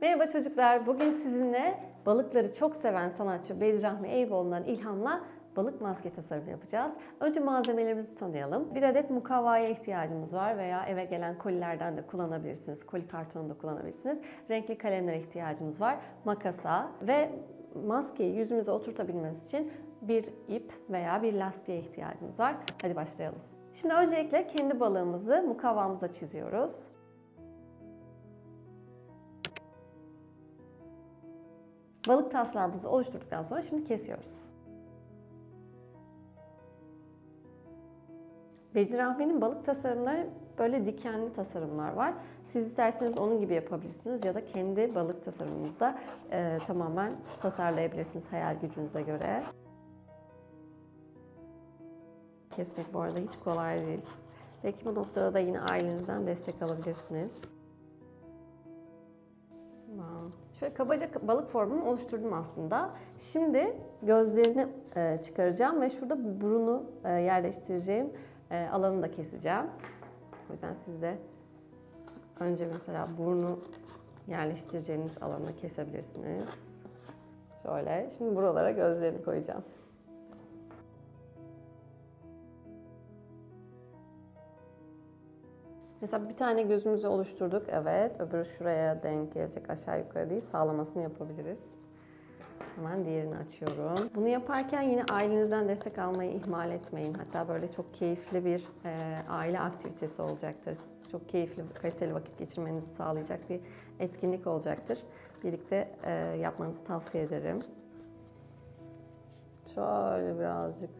Merhaba çocuklar. Bugün sizinle balıkları çok seven sanatçı Bedirahmi Eyüboğlu'ndan ilhamla balık maske tasarımı yapacağız. Önce malzemelerimizi tanıyalım. Bir adet mukavvaya ihtiyacımız var veya eve gelen kolilerden de kullanabilirsiniz. Koli kartonu da kullanabilirsiniz. Renkli kalemlere ihtiyacımız var. Makasa ve maskeyi yüzümüze oturtabilmemiz için bir ip veya bir lastiğe ihtiyacımız var. Hadi başlayalım. Şimdi öncelikle kendi balığımızı mukavvamıza çiziyoruz. Balık taslağımızı oluşturduktan sonra şimdi kesiyoruz. Bedir Rahmi'nin balık tasarımları böyle dikenli tasarımlar var. Siz isterseniz onun gibi yapabilirsiniz ya da kendi balık tasarımınızda e, tamamen tasarlayabilirsiniz hayal gücünüze göre. Kesmek bu arada hiç kolay değil. Belki bu noktada da yine ailenizden destek alabilirsiniz. Şöyle kabaca balık formunu oluşturdum aslında. Şimdi gözlerini e, çıkaracağım ve şurada burunu e, yerleştireceğim e, alanı da keseceğim. O yüzden siz de önce mesela burnu yerleştireceğiniz alanı kesebilirsiniz. Şöyle. Şimdi buralara gözlerini koyacağım. Mesela bir tane gözümüzü oluşturduk. Evet. Öbürü şuraya denk gelecek. Aşağı yukarı değil. Sağlamasını yapabiliriz. Hemen diğerini açıyorum. Bunu yaparken yine ailenizden destek almayı ihmal etmeyin. Hatta böyle çok keyifli bir e, aile aktivitesi olacaktır. Çok keyifli, kaliteli vakit geçirmenizi sağlayacak bir etkinlik olacaktır. Birlikte e, yapmanızı tavsiye ederim. Şöyle birazcık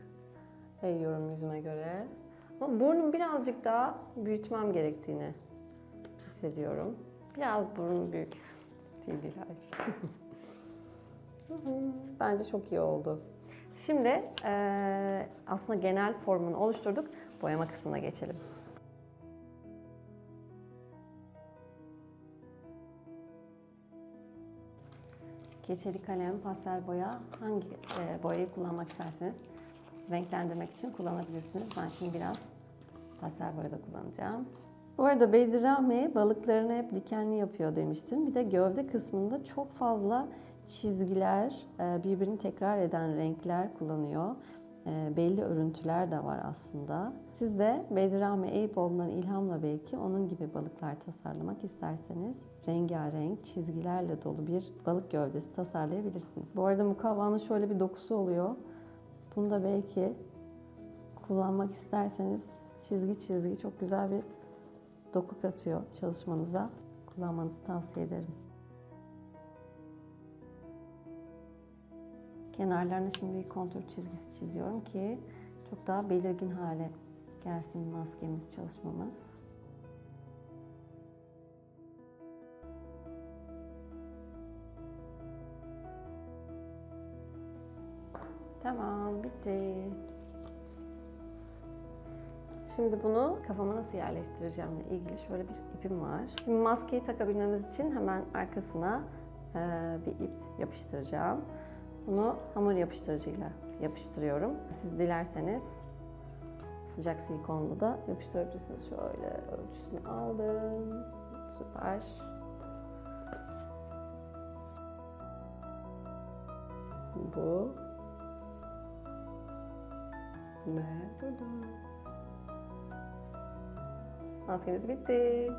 eğiyorum yüzüme göre. Ama burnum birazcık daha büyütmem gerektiğini hissediyorum. Biraz burnum büyük. Değil değil hayır. Bence çok iyi oldu. Şimdi aslında genel formunu oluşturduk. Boyama kısmına geçelim. Keçeli kalem, pastel boya hangi e, boyayı kullanmak isterseniz renklendirmek için kullanabilirsiniz. Ben şimdi biraz pastel boya da kullanacağım. Bu arada Beydir Rahmi balıklarını hep dikenli yapıyor demiştim. Bir de gövde kısmında çok fazla çizgiler, e, birbirini tekrar eden renkler kullanıyor. E, Belli örüntüler de var aslında. Siz de Beydir Rahmi Eyüboğlu'ndan ilhamla belki onun gibi balıklar tasarlamak isterseniz rengarenk çizgilerle dolu bir balık gövdesi tasarlayabilirsiniz. Bu arada mukavvanın şöyle bir dokusu oluyor. Bunu da belki kullanmak isterseniz çizgi çizgi çok güzel bir doku katıyor çalışmanıza. Kullanmanızı tavsiye ederim. Kenarlarına şimdi bir kontur çizgisi çiziyorum ki çok daha belirgin hale gelsin maskemiz, çalışmamız. Tamam, bitti. Şimdi bunu kafama nasıl yerleştireceğimle ilgili şöyle bir ipim var. Şimdi maskeyi takabilmemiz için hemen arkasına e, bir ip yapıştıracağım. Bunu hamur yapıştırıcıyla yapıştırıyorum. Siz dilerseniz sıcak silikonlu da yapıştırabilirsiniz. Şöyle ölçüsünü aldım. Süper. Bu. Ve burada. Maskemiz bitti.